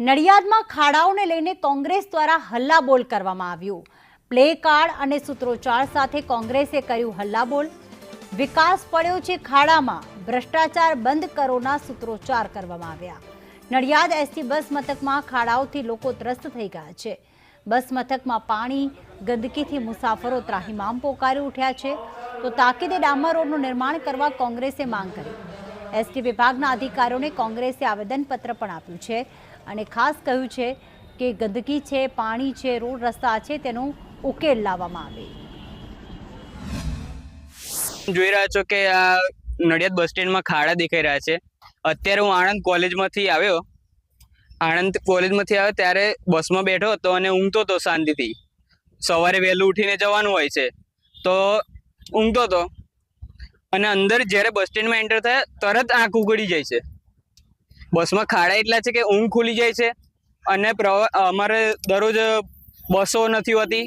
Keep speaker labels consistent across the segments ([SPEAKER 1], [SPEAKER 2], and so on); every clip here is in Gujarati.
[SPEAKER 1] નડિયાદમાં ખાડાઓને લઈને કોંગ્રેસ દ્વારા હલ્લાબોલ કરવામાં આવ્યું. પ્લે કાર્ડ અને સૂત્રોચ્ચાર સાથે કોંગ્રેસે કર્યું હલ્લાબોલ. વિકાસ પડ્યો છે ખાડામાં. ભ્રષ્ટાચાર બંધ કરોના સૂત્રોચ્ચાર કરવામાં આવ્યા. નડિયાદ એસટી બસ મથકમાં ખાડાઓથી લોકો ત્રસ્ત થઈ ગયા છે. બસ મથકમાં પાણી, ગંદકીથી મુસાફરો ત્રાહિમામ પોકારી ઉઠ્યા છે. તો તાકીદે ડામર રોડનું નિર્માણ કરવા કોંગ્રેસે માંગ કરી. એસટી વિભાગના અધિકારીઓને કોંગ્રેસે આવેદનપત્ર પણ આપ્યું છે. અને ખાસ કહ્યું છે કે ગંદકી છે, પાણી છે, રોડ રસ્તા છે, તેનો ઉકેલ લાવવામાં આવે.
[SPEAKER 2] જોઈ રહ્યા છો કે આ નડિયાદ બસ સ્ટેન્ડમાં ખાડા દેખાઈ રહ્યા છે. અત્યારે હું આણંદ કોલેજમાંથી આવ્યો. આણંદ કોલેજમાંથી આવ્યો ત્યારે બસમાં બેઠો હતો અને ઊંઘતો હતો શાંતિથી. સવારે વહેલું ઉઠીને જવાનું હોય છે. તો ઊંઘતો હતો. અને અંદર જ્યારે બસ સ્ટેન્ડમાં એન્ટર થયા, તરત આંખ ઉગડી જાય છે. બસમાં ખાડા એટલા છે કે ઊંઘ ખુલી જાય છે અને અમારે દરરોજ બસો નથી હોતી,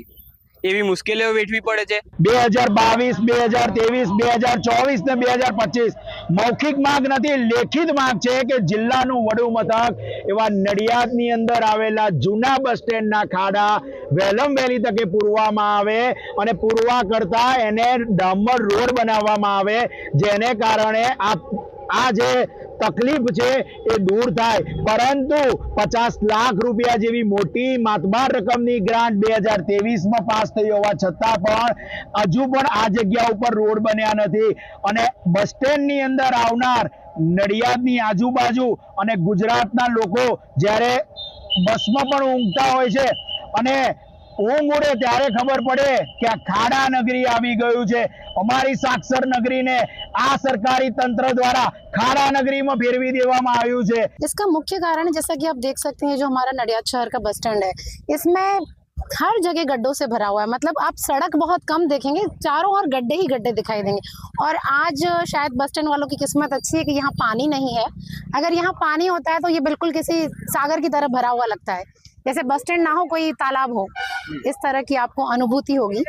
[SPEAKER 2] એવી મુશ્કેલીઓ વેઠવી પડે છે.
[SPEAKER 3] બે હજાર બાવીસ, બે હજાર ત્રેવીસ, બે હજાર ચોવીસ ને બે હજાર પચીસ. મૌખિક માંગ નથી, લેખિત માંગ છે કે જિલ્લાનું વડુ મથક એવા નડિયાદની અંદર આવેલા જૂના બસ સ્ટેન્ડના ખાડા વહેલમ વહેલી તકે પૂરવામાં આવે અને પૂરવા કરતા એને ડામર રોડ બનાવવામાં આવે, જેને કારણે આ આ જે તકલીફ છે એ દૂર થાય. પરંતુ પચાસ લાખ રૂપિયા જેવી મોટી માતબાર રકમની ગ્રાન્ટ બે હજાર તેવીસમાં પાસ થઈ હોવા છતાં પણ હજુ પણ આ જગ્યા ઉપર રોડ બન્યા નથી. અને બસ સ્ટેન્ડની અંદર આવનાર નડિયાદની આજુબાજુ અને ગુજરાતના લોકો જ્યારે બસમાં પણ ઊંઘતા હોય છે અને ઊંઘ ઉડે ત્યારે ખબર પડે કે આ ખાડા નગરી આવી ગયું છે અમારી સાક્ષર નગરીને આ સરકારી તંત્ર દ્વારા ખાડા નગરીમાં ફેરવી દેવામાં આવ્યું છે
[SPEAKER 4] इसका मुख्य कारण है जैसा कि आप देख सकते हैं जो हमारा नडियाद शहर का बस स्टैंड है इसमें हर जगह गड्ढों से भरा हुआ है मतलब आप सड़क बहुत कम देखेंगे चारों ओर गड्ढे ही गड्ढे दिखाई देंगे और आज शायद बस स्टैंड वालों की किस्मत अच्छी है कि यहाँ पानी नहीं है अगर यहाँ पानी होता है तो ये बिल्कुल किसी सागर की तरह भरा हुआ लगता है जैसे बस स्टैंड ना हो कोई तालाब हो इस तरह की आपको अनुभूति होगी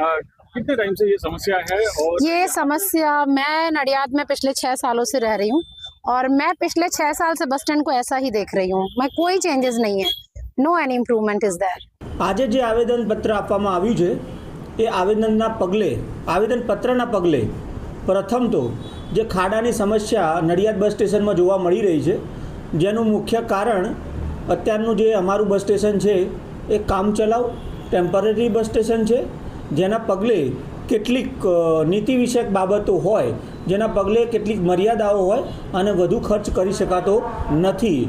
[SPEAKER 5] आ, कितने टाइम से ये समस्या है और
[SPEAKER 4] ये समस्या मैं नडियाद में पिछले छः सालों से रह रही हूँ और मैं पिछले छः साल से बस स्टैंड को ऐसा ही देख रही हूँ मैं कोई चेंजेस नहीं है no any improvement is there
[SPEAKER 6] આજે જે આવેદનપત્ર આપવામાં આવ્યું છે એ આવેદનના પગલે આવેદનપત્રના પગલે પ્રથમ તો જે ખાડાની સમસ્યા નડિયાદ બસ સ્ટેશનમાં જોવા મળી રહી છે જેનું મુખ્ય કારણ અત્યારનું જે અમારું બસ સ્ટેશન છે એ કામચલાઉ ટેમ્પરરી બસ સ્ટેશન છે. જેના પગલે કેટલીક નીતિ વિષયક બાબતો હોય, જેના પગલે કેટલીક મર્યાદાઓ હોય અને વધુ ખર્ચ કરી શકાતો નથી.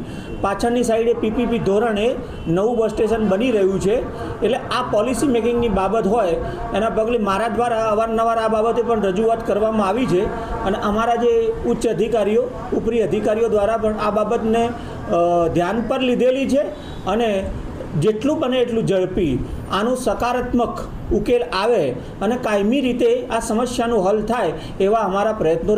[SPEAKER 6] પાછળની સાઈડે પીપીપી ધોરણે નવું બસ સ્ટેશન બની રહ્યું છે. એટલે આ પોલિસી મેકિંગની બાબત હોય, એના પગલે મારા દ્વારા અવારનવાર આ બાબતે પણ રજૂઆત કરવામાં આવી છે. અને અમારા જે ઉચ્ચ અધિકારીઓ, ઉપરી અધિકારીઓ દ્વારા પણ આ બાબતને ધ્યાન પર લીધેલી છે. અને જેટલું બને એટલું ઝડપી. આનું સકારાત્મક ઉકેલ આવે અને કાયમી રીતે આ સમસ્યાનું હલ થાય એવા અમારા પ્રયત્નો